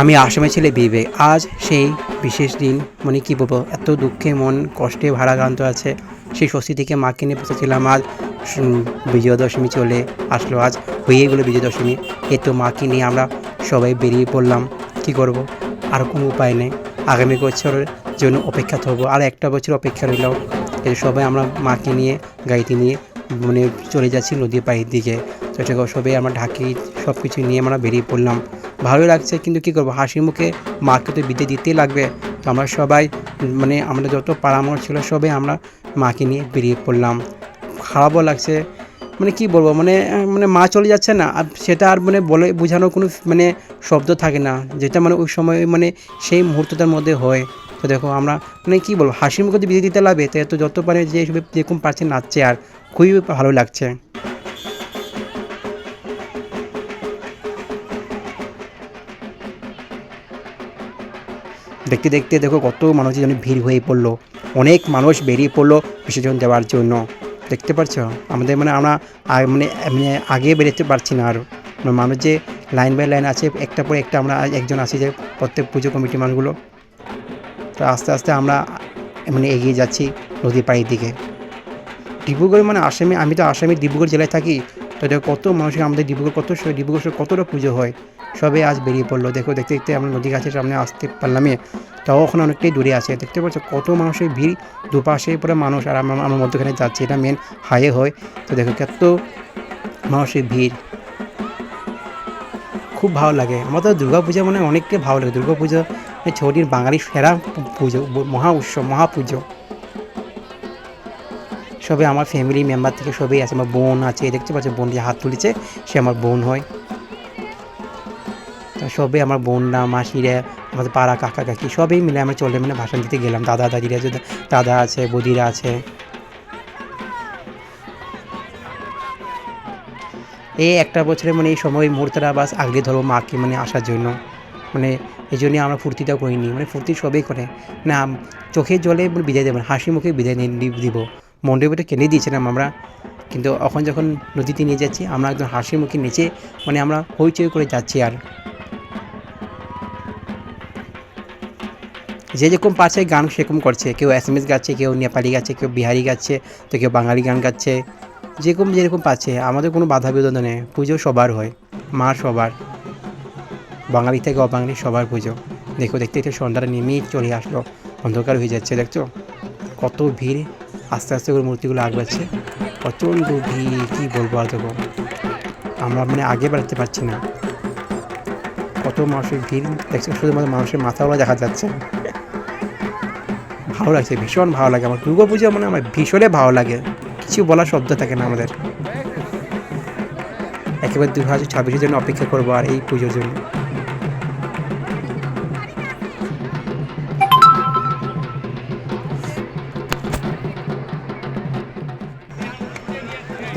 আমি আসামে ছেলে বিবেক। আজ সেই বিশেষ দিন। মানে কী বলব, এত দুঃখে মন, কষ্টে ভারাক্রান্ত আছে। সেই ষষ্ঠী থেকে মাকে নিয়ে বসেছিলাম আজ। বিজয়া দশমী চলে আসলো আজ। হয়ে গেলো বিজয়া দশমী এ তো মাকে নিয়ে আমরা সবাই বেরিয়ে পড়লাম। কি করব? আর কোনো উপায় নেই। আগামী বছরের জন্য অপেক্ষা থাকব। আর একটা বছর অপেক্ষা রইল। এই সবাই আমরা মাকে নিয়ে, গাড়িতে নিয়ে মানে চলে যাচ্ছি নদীর পাড়ির দিকে। তো সেটা সবাই আমরা ঢাকি সব কিছু নিয়ে আমরা বেরিয়ে পড়লাম। ভালো লাগছে, কিন্তু কী করব? হাসি মুখে মাকে তো বিদে দিতেই লাগবে। তো আমরা সবাই মানে আমরা যত পাড়ামোড় ছিল, সবাই আমরা মাকে নিয়ে বেরিয়ে পড়লাম। খারাপও লাগছে। মানে কি বলব? মানে মানে মা চলে যাচ্ছে না, আর সেটা আর মানে বলে, বোঝানোর কোনো মানে শব্দ থাকে না। যেটা মানে ওই সময় মানে সেই মুহূর্তটার মধ্যে হয়। তো দেখো, আমরা মানে কি বলব? হাসি মুখে তো বিদে দিতে লাগবে, তো এত যত পারে যে যেরকম পারছে নাচছে, আর খুবই ভালো লাগছে। দেখতে দেখতে দেখো কত মানুষের জন্য ভিড় হয়ে পড়ল। অনেক মানুষ বেরিয়ে পড়ল বিসর্জন দেওয়ার জন্য। দেখতে পাচ্ছো আমাদের মানে আমরা মানে মানে আগে বেরোতে পারছি না আর। মানে মানুষ যে লাইন বাই লাইন আছে, একটা পর একটা আমরা একজন আছি যে প্রত্যেক পুজো কমিটি মানুষগুলো। তো আস্তে আস্তে আমরা মানে এগিয়ে যাচ্ছি নদী পাড়ির দিকে। ডিব্রুগড় মানে আসামে, আমি তো আসামে ডিব্রুগড় জেলায় থাকি। তো দেখো কত মানুষের আমাদের ডিব্রুগড় কত ডিব্রুগড় কতটা পুজো হয়, সবে আজ বেরিয়ে পড়ল। দেখো, দেখতে দেখতে আমরা নদী গাছের সামনে আসতে পারলামে তাও ওখানে অনেকটাই দূরে আছে। দেখতে পাচ্ছ কত মানুষের ভিড়, দুপাশে পুরো মানুষ আর আমরা, আমার মধ্যখানে যাচ্ছি। এটা মেন হাইয়ে হয়। তো দেখো, কত মানুষের ভিড়। খুব ভালো লাগে। আমার তো দুর্গা পূজা মানে অনেকটাই ভালো লাগে। দুর্গা পুজো ছটির বাঙালির সেরা পুজো, মহা উৎসব, মহা পুজো সবে আমার ফ্যামিলি মেম্বার থেকে সবাই আছে, আমার বোন আছে দেখতে পাচ্ছ বোন যে হাত তুলেছে, সে আমার বোন হয়। তো সবে আমার বোনরা, মাসিরা, আমাদের পাড়া কাকা কাকি সবই মিলে আমরা চলে মানে ভাষণ দিতে গেলাম। দাদা, দাদিরা যে দাদা আছে, বদিরা আছে। এই একটা বছরে মানে এই সময় মুহূর্তটা বাস আগলে ধরো মাকে মানে আসার জন্য। মানে এই জন্যই আমরা ফুর্তিটাও করিনি মানে ফুর্তি সবই করে। না, চোখের জলে মানে বিদায় দেবেন হাসি মুখে বিদায় দিব। মণ্ডপটা কিনে দিয়েছিলাম আমরা। কিন্তু এখন যখন নদীতে নিয়ে যাচ্ছি, আমরা একদম হাসি মুখে নিচে মানে আমরা হইচই করে যাচ্ছি আর। যে যেরকম পাচ্ছে গান সেরকম করছে। কেউ এস গাচ্ছে, কেউ নেপালি গাচ্ছে, কেউ বিহারি গাচ্ছে, তো কেউ বাঙালি গান গাচ্ছে। যেরকম যেরকম পাচ্ছে আমাদের কোনো বাধা বিধা নেই। পুজো সবার হয়। মা সবার। বাঙালি থেকে অবাঙালি সবার পুজো। দেখো, দেখতে দেখতে সন্ধ্যাটা নেমেই চলে আসলো। অন্ধকার হয়ে যাচ্ছে, দেখছ? কত ভিড়। আস্তে আস্তে করে মূর্তিগুলো আগবাচ্ছে প্রচণ্ড ভিড়, কী বলব আর দেখো। আমরা মানে আগে বাড়তে পারছি না। কত মানুষের ভিড়, দেখছ? শুধুমাত্র মানুষের মাথাগুলো দেখা যাচ্ছে। ভালো লাগছে, ভীষণ ভালো লাগে। আমার দুর্গা পুজো মানে আমার ভীষণই ভালো লাগে। কিছু বলার শব্দ থাকে না আমাদের। একেবারে দু হাজার ছাব্বিশের জন্য অপেক্ষা করব আর এই পুজোর জন্য।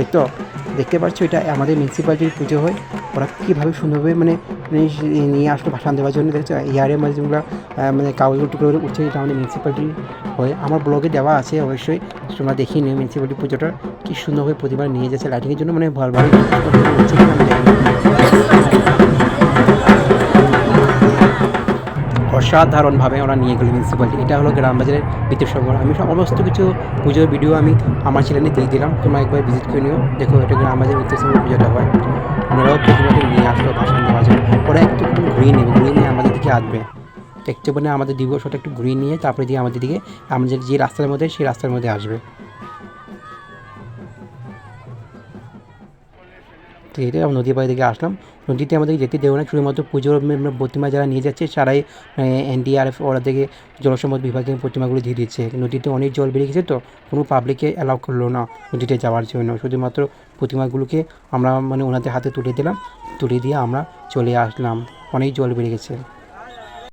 দেখতো দেখতে পাচ্ছ এটা আমাদের মিউনিসিপ্যালিটির পুজো হয়। ওরা কীভাবে সুন্দরভাবে মানে মানে নিয়ে আসলো ভাষণ দেওয়ার জন্য। দেখছ ইয়ারের মাঝে যেগুলো মানে কাগজ টুকরো করে উঠছে, এটা আমাদের মিউনিসিপ্যালিটি হয়। আমার ব্লগে দেওয়া আছে অবশ্যই, তোমরা দেখি নিও মিউনিসিপ্যালিটি পুজোটা। কী সুন্দরভাবে প্রতিবার নিয়ে যাচ্ছে লাইটিংয়ের জন্য মানে ভালো ভালো অসাধারণভাবে ওরা নিয়ে গেলো মিউনিসিপ্যালিটি এটা হলো গ্রামবাজারের বিদ্যুৎ সংগ্রহ আমি সমস্ত কিছু পুজোর ভিডিও আমি আমার চ্যানেলে দিয়ে দিলাম। তোমরা একবার ভিজিট করে নিও। দেখো, এটা গ্রামবাজার বিদ্যুৎ সংগ্রহ পুজোটা হয়। ওনারাও প্রতিমাকে নিয়ে আসলো ভাষণ দেওয়ার জন্য। ওরা একটু একটু ঘুরিয়ে নেবে ঘুরিয়ে নিয়ে আমাদের দিকে আসবে। দেখতে মানে আমাদের দিবসটা একটু ঘুরিয়ে নিয়ে তারপরে দিয়ে আমাদের দিকে, আমাদের যে রাস্তার মধ্যে, সেই রাস্তার মধ্যে আসবে। তো আমরা নদী পাড়ি থেকে আসলাম। নদীতে আমাদের যেতে দেবো না শুধুমাত্র পুজোর প্রতিমা যারা নিয়ে যাচ্ছে, সারাই এনডিআরএফ ওরা থেকে জলসম্পদ বিভাগের প্রতিমাগুলো দিয়ে দিচ্ছে। নদীতে অনেক জল বেড়ে গেছে তো, কোনো পাবলিককে অ্যালাউ করল না নদীতে যাওয়ার জন্য। শুধুমাত্র প্রতিমাগুলোকে আমরা মানে ওনাদের হাতে তুলে দিলাম। তুলে দিয়ে আমরা চলে আসলাম। অনেক জল বেড়ে গেছে।